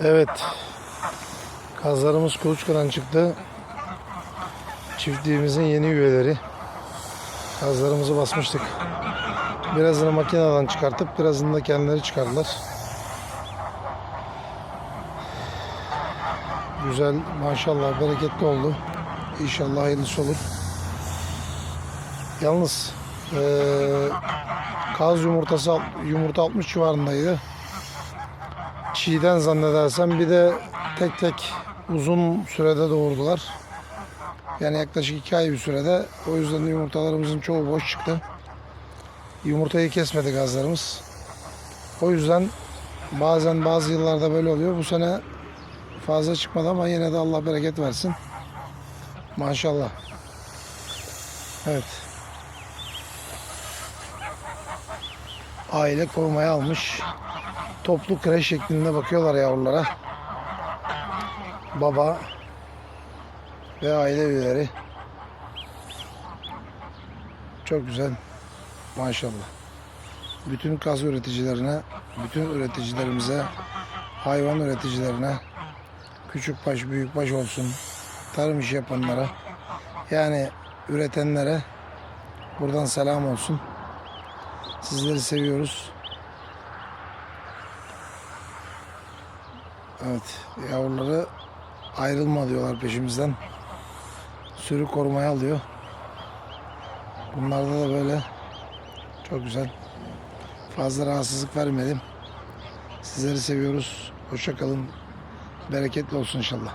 Evet. Kazlarımız kuluçkadan çıktı. Çiftliğimizin yeni üyeleri. Kazlarımızı basmıştık. Birazını makineden çıkartıp birazını da kendileri çıkardılar. Güzel maşallah bereketli oldu. İnşallah hayırlısı olur. Yalnız eee kaz yumurtası yumurta 60 civarındaydı çiğden zannedersem bir de tek tek uzun sürede doğurdular. Yani yaklaşık iki ay bir sürede. O yüzden de yumurtalarımızın çoğu boş çıktı. Yumurtayı kesmedi gazlarımız. O yüzden bazen bazı yıllarda böyle oluyor. Bu sene fazla çıkmadı ama yine de Allah bereket versin. Maşallah. Evet. Aile korumaya almış toplu kreş şeklinde bakıyorlar yavrulara. Baba ve aile üyeleri. Çok güzel. Maşallah. Bütün kaz üreticilerine, bütün üreticilerimize, hayvan üreticilerine, küçük baş, büyük baş olsun, tarım işi yapanlara, yani üretenlere buradan selam olsun. Sizleri seviyoruz. Evet, yavruları ayrılma diyorlar peşimizden. Sürü korumaya alıyor. Bunlarda da böyle çok güzel. Fazla rahatsızlık vermedim. Sizleri seviyoruz. Hoşça kalın. Bereketli olsun inşallah.